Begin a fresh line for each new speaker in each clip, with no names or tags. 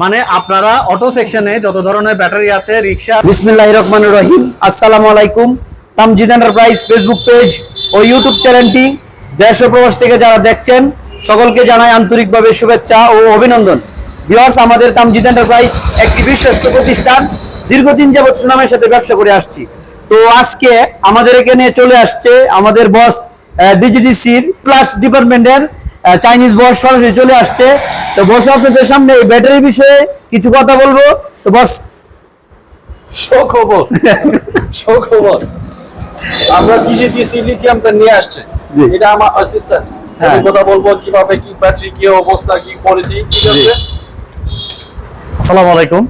মানে আপনারা অটো সেকশনে যত ধরনের ব্যাটারি আছে রিক্সা
বিসমিল্লাহ রহমান রহিম। আসসালামু আলাইকুম। তামজিদ এন্টারপ্রাইজ ফেসবুক পেজ ও ইউটিউব চ্যানেলটি দেশ ও প্রবাস থেকে যারা দেখছেন, সকলকে জানাই আন্তরিকভাবে শুভেচ্ছা ও অভিনন্দন। বিয়ার্স আমাদের তামজিদ এন্টারপ্রাইজ একটি বিশ্বস্ত প্রতিষ্ঠান, দীর্ঘদিন যাবত সুনামের সাথে ব্যবসা করে আসছি। তো আজকে আমাদের এখানে চলে আসছে আমাদের বস ডিজিডিসির প্লাস ডিপার্টমেন্টের চাইনিজ বস সরাসরি চলে আসছে। তো বস আপনাদের সামনে এই ব্যাটারি বিষয়ে কিছু কথা বলব। তো বস
সুখবর। সুখবর। আমরা ডিজিটিসি লিথিয়ামটা নিয়ে আসছে। এটা আমার অ্যাসিস্ট্যান্ট। আমি কথা বলব কীভাবে কি ব্যাটারি কি অবস্থা কি কোয়ালিটি ঠিক আছে
আসসালামু আলাইকুম।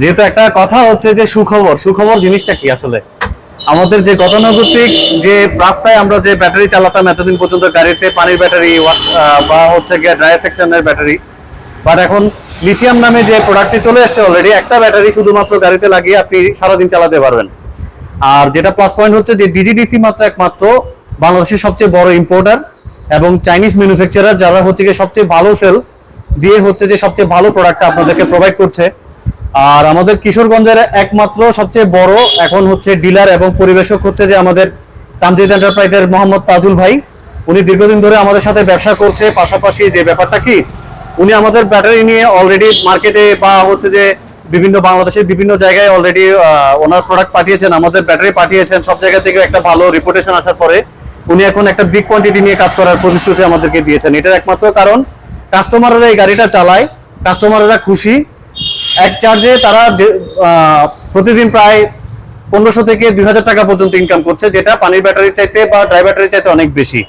যেহেতু একটা কথা হচ্ছে যে সুখবর সুখবর জিনিসটা কি আসলে? আমাদের যে গতানুগতিক যে রাস্তায় আমরা যে ব্যাটারি চালাতাম এতদিন পর্যন্ত গাড়িতে পানির ব্যাটারি বা হচ্ছে গিয়ে ড্রাই সেকশনের ব্যাটারি। বাট এখন লিথিয়াম নামে যে প্রোডাক্টটি চলে এসেছে অলরেডি একটা ব্যাটারি শুধুমাত্র গাড়িতে লাগিয়ে আপনি সারাদিন চালাতে পারবেন। আর যেটা প্লাস পয়েন্ট হচ্ছে যে ডিজিডিসি মাত্র একমাত্র বাংলাদেশের সবচেয়ে বড় ইম্পোর্টার এবং চাইনিজ ম্যানুফ্যাকচারার যারা হচ্ছে গিয়ে সবচেয়ে ভালো সেল দিয়ে হচ্ছে যে সবচেয়ে ভালো প্রোডাক্টটা আপনাদেরকে প্রোভাইড করছে। আর আমাদের কিশোরগঞ্জের একমাত্র সবচেয়ে বড় এখন হচ্ছে ডিলার এবং পরিবেশক হচ্ছে যে আমাদের তামজিদ এন্টারপ্রাইজের মোহাম্মদ তাজুল ভাই। উনি দীর্ঘদিন ধরে আমাদের সাথে ব্যবসা করছে, পাশাপাশি যে ব্যাপারটা কি, উনি আমাদের ব্যাটারি নিয়ে অলরেডি মার্কেটে বা হচ্ছে যে বিভিন্ন বাংলাদেশের বিভিন্ন জায়গায় অলরেডি ওনার প্রোডাক্ট পাঠিয়েছেন, আমাদের ব্যাটারি পাঠিয়েছেন, সব জায়গা থেকে একটা ভালো রিপুটেশন আসার পরে উনি এখন একটা বিগ কোয়ান্টিটি নিয়ে কাজ করার প্রতিশ্রুতি আমাদেরকে দিয়েছেন। এটার একমাত্র কারণ কাস্টমাররা এই গাড়িটা চালায় কাস্টমাররা খুশি এক চার্জে তারা প্রতিদিন প্রায় পনেরোশো থেকে দুই হাজার টাকা পর্যন্ত ইনকাম করছে, যেটা পানির ব্যাটারি চাইতে বা ড্রাই ব্যাটারি চাইতে অনেক বেশি।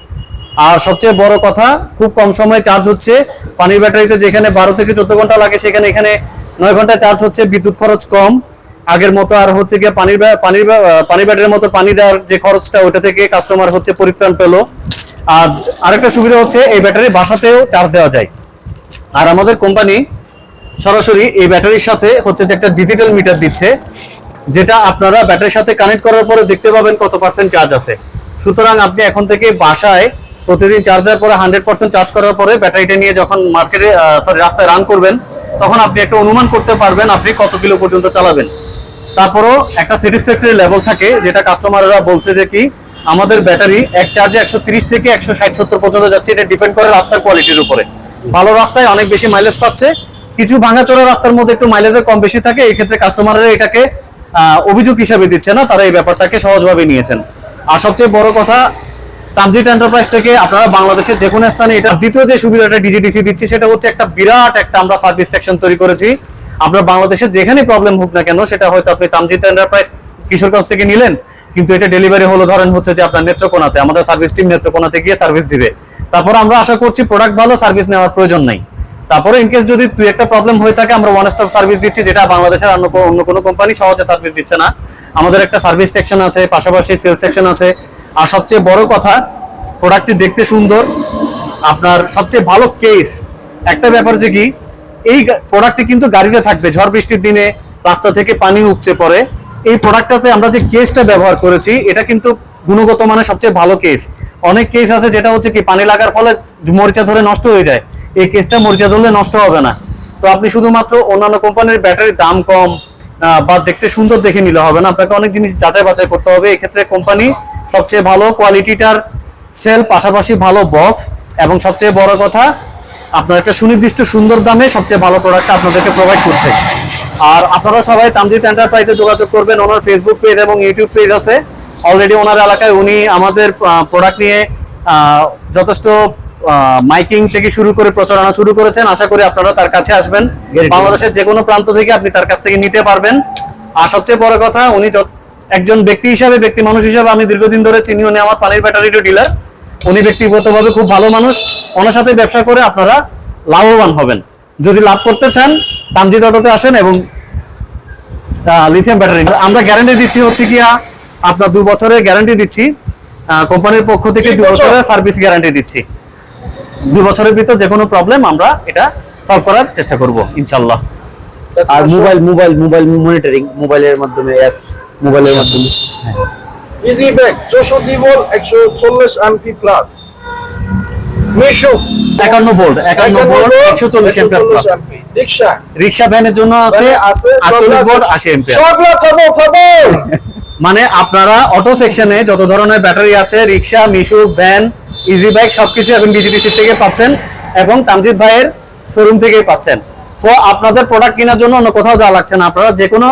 আর সবচেয়ে বড় কথা, খুব কম সময়ে চার্জ হচ্ছে। পানির ব্যাটারিতে যেখানে বারো থেকে চোদ্দ ঘণ্টা লাগে, সেখানে এখানে নয় ঘণ্টা চার্জ হচ্ছে, বিদ্যুৎ খরচ কম। আগের মতো আর হচ্ছে গিয়ে পানির পানির পানির ব্যাটারির মতো পানি দেওয়ার যে খরচটা ওটা থেকে কাস্টমার হচ্ছে পরিত্রাণ পেল। আর আরেকটা সুবিধা হচ্ছে, এই ব্যাটারি বাসাতেও চার্জ দেওয়া যায়। আর আমাদের কোম্পানি সরাসরি এই ব্যাটারির সাথে হচ্ছে যে একটা ডিজিটাল মিটার দিচ্ছে, যেটা আপনারা ব্যাটারির সাথে কানেক্ট করার পরে দেখতে পাবেন কত পার্সেন্ট চার্জ আছে। সুতরাং আপনি এখন থেকে বাসায় প্রতিদিন চার্জ দেওয়ার পরে হান্ড্রেড পার্সেন্ট চার্জ করার পরে ব্যাটারিটা নিয়ে যখন মার্কেটে সরি রাস্তায় রান করবেন, তখন আপনি একটা অনুমান করতে পারবেন আপনি কত কিলো পর্যন্ত চালাবেন। তারপরও একটা স্যাটিসফ্যাক্টরি লেভেল থাকে, যেটা কাস্টমাররা বলছে যে কি, আমাদের ব্যাটারি এক চার্জে একশো থেকে একশো ষাট সত্তর পর্যন্ত যাচ্ছে, এটা ডিপেন্ড করে রাস্তার কোয়ালিটির উপরে। ভালো রাস্তায় অনেক বেশি মাইলেজ পাচ্ছে কিছু ভাঙাচোরা রাস্তার মধ্যে একটু মাইলেজের কম বেশি থাকে এই ক্ষেত্রে কাস্টমাররা এটাকে অভিযোগ হিসাবে দিচ্ছে না, তারা এই ব্যাপারটাকে সহজভাবে নিয়েছেন। আর সবচেয়ে বড় কথা তামজিট এন্টারপ্রাইজ থেকে আপনারা বাংলাদেশের যে কোনো স্থানে এটা দ্বিতীয় যে সুবিধাটা ডিজিডিসি দিচ্ছে, সেটা হচ্ছে একটা বিরাট একটা আমরা সার্ভিস সেকশন তৈরি করেছি। আপনার বাংলাদেশের যেখানে প্রবলেম হোক না কেন, সেটা হয়তো আপনি তামজিত এন্টারপ্রাইজ কিশোরগঞ্জ থেকে নিলেন, কিন্তু এটা ডেলিভারি হলো ধরেন হচ্ছে যে আপনার নেত্রকোনাতে। আমাদের সার্ভিস টিম নেত্রকোনাতে গিয়ে সার্ভিস দিবে। তারপর আমরা আশা করছি প্রোডাক্ট ভালো সার্ভিস নেওয়ার প্রয়োজন নাই। তারপরে ইনকেস যদি তুই একটা প্রবলেম হয়ে থাকে, আমরা ওয়ান স্টপ সার্ভিস দিচ্ছি, যেটা বাংলাদেশের অন্য অন্য কোনো কোম্পানি সহজে সার্ভিস দিচ্ছে না। আমাদের একটা সার্ভিস সেকশন আছে, পাশাপাশি সেলস সেকশন আছে। আর সবচেয়ে বড় কথা প্রোডাক্টটি দেখতে সুন্দর। আপনার সবচেয়ে ভালো কেস একটা ব্যাপার যে কি, এই প্রোডাক্টটি কিন্তু গাড়িতে থাকবে, ঝড় বৃষ্টির দিনে রাস্তা থেকে পানি উপচে পড়ে। এই প্রোডাক্টটাতে আমরা যে কেসটা ব্যবহার করেছি, এটা কিন্তু গুণগত মানে সবচেয়ে ভালো কেস অনেক কেস আছে যেটা হচ্ছে কি, পানি লাগার ফলে মরিচা ধরে নষ্ট হয়ে যায়। এই কেসটা মরিচা ধরলে নষ্ট হবে না। তো আপনি শুধুমাত্র অন্যান্য কোম্পানির ব্যাটারির দাম কম বা দেখতে সুন্দর দেখে নিলে হবে না। আপনাকে অনেক জিনিস যাচাই বাছাই করতে হবে। এক্ষেত্রে কোম্পানি সবচেয়ে ভালো কোয়ালিটিটার সেল, পাশাপাশি ভালো বক্স এবং সবচেয়ে বড় কথা, আপনার একটা সুনির্দিষ্ট সুন্দর দামে সবচেয়ে ভালো প্রোডাক্ট আপনাদেরকে প্রোভাইড করছে। আর আপনারা সবাই তামজিৎ এন্টারপ্রাইজে যোগাযোগ করবেন। ওনার ফেসবুক পেজ এবং ইউটিউব পেজ আছে। অলরেডি ওনার এলাকায় উনি আমাদের প্রোডাক্ট নিয়ে যথেষ্ট মাইকিং থেকে শুরু করে প্রচারণা শুরু করেছেন। আশা করি আপনারা তার কাছে আসবেন। বাংলাদেশের যে কোনো প্রান্ত থেকে আপনি তার কাছ থেকে নিতে পারবেন। আর সবচেয়ে বড় কথা উনি একজন ব্যক্তি হিসাবে ব্যক্তি মানুষ হিসাবে আমি দীর্ঘদিন ধরে চিনি। উনি আমার পানির ব্যাটারিরও ডিলার। উনি ব্যক্তিগতভাবে খুব ভালো মানুষ। ওনার সাথে ব্যবসা করে আপনারা লাভবান হবেন। যদি লাভ করতে চান তামজিদ অটোতে আসেন এবং লিথিয়াম ব্যাটারি আমরা গ্যারান্টি দিচ্ছি হচ্ছে কি আপনার দু বছরের গ্যারান্টি দিচ্ছি। কোম্পানির পক্ষ থেকে দু বছরের সার্ভিস গ্যারান্টি দিচ্ছি। দু বছরের ভিতর যে কোনো প্রবলেম আমরা এটা সলভ করার চেষ্টা করব ইনশাল্লাহ।
আর মোবাইল মোবাইল মোবাইল মনিটরিং মোবাইলের মাধ্যমে অ্যাপস মোবাইলের মাধ্যমে।
ইজি ব্যাগ চৌষট্টি ভোল্ট একশো চল্লিশ এমপি প্লাস মিশু।
একান্ন ভোল্ট একান্ন ভোল্ট একশো চল্লিশ এম্পিয়ার প্লাস
রিক্সা।
রিক্সা ভ্যানের জন্য আছে আটচল্লিশ ভোল্ট আশি
খবর
মানে আপনারা অটো সেকশনে যত ধরনের ব্যাটারি আছে রিক্সা মিশু ভ্যান ইজি বাইক সবকিছু এবং বিজিটিসি থেকে পাচ্ছেন এবং তামজিৎ ভাইয়ের শোরুম থেকেই পাচ্ছেন। সো আপনাদের প্রোডাক্ট কেনার জন্য অন্য কোথাও যাওয়া লাগছে না। আপনারা যে কোনো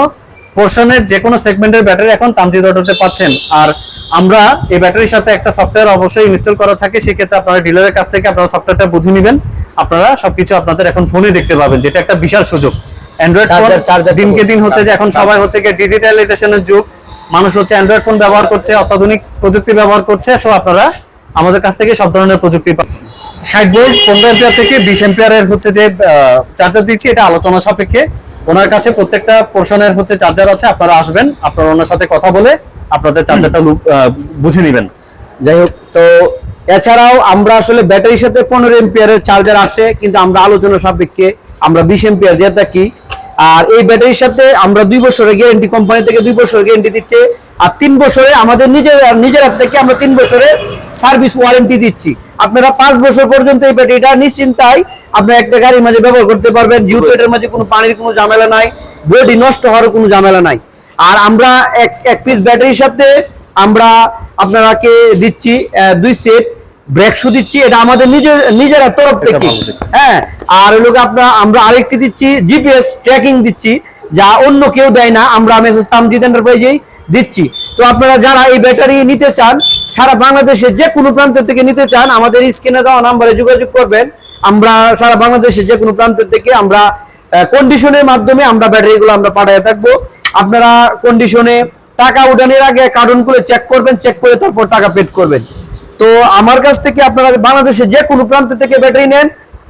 পোর্শনের যে কোনো সেগমেন্টের ব্যাটারি এখন তামজিৎ অটোতে পাচ্ছেন। আর আমরা এই ব্যাটারির সাথে একটা সফটওয়্যার অবশ্যই ইনস্টল করা থাকে। সেক্ষেত্রে আপনারা ডিলারের কাছ থেকে আপনারা সফটওয়্যারটা বুঝে নেবেন। আপনারা সবকিছু আপনাদের এখন ফোনে দেখতে পাবেন যেটা একটা বিশাল সুযোগ। অ্যান্ড্রয়েড ফোন
Charger- charger
দিনকে দিন হচ্ছে যে এখন সবাই হচ্ছে গিয়ে ডিজিটালাইজেশনের যুগ। মানুষ হচ্ছে অ্যান্ড্রয়েড ফোন ব্যবহার করছে অত্যাধুনিক প্রযুক্তি ব্যবহার করছে। সো আপনারা আমাদের কাছ থেকে সব ধরনের প্রযুক্তি ষাট ভোল্ট, পনেরো এম্পিয়ার থেকে বিশ এম্পিয়ারের হচ্ছে যে চার্জার দিচ্ছি, এটা আলোচনা সাপেক্ষে। ওনার কাছে প্রত্যেকটা পোর্শনের হচ্ছে চার্জার আছে, আপনারা আসবেন, আপনারা ওনার সাথে কথা বলে আপনাদের চার্জারটা বুঝে নেবেন।
যাই হোক, তো এছাড়াও আমরা আসলে ব্যাটারির সাথে পনেরো এম্পিয়ারের চার্জার আসে কিন্তু আমরা আলোচনা সাপেক্ষে আমরা বিশ এম্পিয়ার দিয়ে থাকি। আর এই ব্যাটারির সাথে আমরা দুই বছরের গ্যারেন্টি কোম্পানি থেকে দুই বছরের গ্যারেন্টি দিচ্ছে, আর তিন বছরে আমাদের নিজের নিজের হাত থেকে আমরা তিন বছরে সার্ভিস ওয়ারেন্টি দিচ্ছি। আপনারা পাঁচ বছর পর্যন্ত এই ব্যাটারিটা নিশ্চিন্তায় আপনার একটা গাড়ির মাঝে ব্যবহার করতে পারবেন, যেহেতু এটার মাঝে কোনো পানির কোনো ঝামেলা নাই বডি নষ্ট হওয়ার কোনো ঝামেলা নাই। আর আমরা এক এক পিস ব্যাটারির সাথে আমরা আপনারাকে দিচ্ছি দুই সেট ব্রেক শু দিচ্ছি এটা আমাদের নিজের নিজের তরফ থেকে। হ্যাঁ আর গিয়ে আপনার আমরা আরেকটি দিচ্ছি জিপিএস ট্র্যাকিং দিচ্ছি যা অন্য কেউ দেয় না আমরা মেসেজ তামজিদ এন্টারপ্রাইজেই দিচ্ছি। তো আপনারা যারা এই ব্যাটারি নিতে চান সারা বাংলাদেশে যে কোনো প্রান্ত থেকে নিতে চান আমাদের স্ক্রিনে দেওয়া নাম্বারে যোগাযোগ করবেন। আমরা সারা বাংলাদেশে যে কোনো প্রান্ত থেকে আমরা কন্ডিশনের মাধ্যমে আমরা ব্যাটারিগুলো আমরা পাঠিয়ে থাকব। আপনারা কন্ডিশনে টাকা উঠানোর আগে কার্টুনগুলো চেক করবেন চেক করে তারপর টাকা পেড করবেন। তো আমার কাছ থেকে আপনারা বাংলাদেশের যে কোনো প্রান্ত থেকে ব্যাটারি নেন,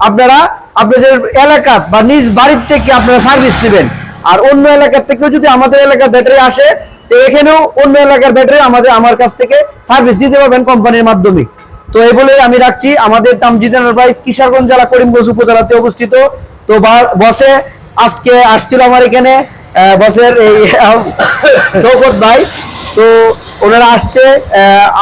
আপনারা আপনাদের এলাকা বা নিজ বাড়ির থেকে আপনারা সার্ভিস নেবেন। আর অন্য এলাকার থেকেও যদি আমাদের এলাকার ব্যাটারি আসে, তো এখানেও অন্য এলাকার ব্যাটারি আমাদের, আমার কাছ থেকে সার্ভিস দিতে পারবেন কোম্পানির মাধ্যমে। তো এই বলে আমি রাখছি। আমাদের তামজিদ এন্টারপ্রাইজ কিশোরগঞ্জ জেলা করিমগঞ্জ উপজেলাতে অবস্থিত। তো বসে আজকে আসছিল আমার এখানে। বসের এই চৌকত ভাই। তো ওনারা আসছে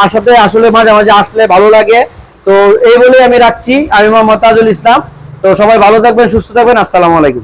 আসাতে আসলে মাঝে মাঝে আসলে ভালো লাগে। তো এই বলে আমি রাখছি। আমি মোহাম্মদ তাজুল ইসলাম। তো সবাই ভালো থাকবেন, সুস্থ থাকবেন। আসসালামু আলাইকুম।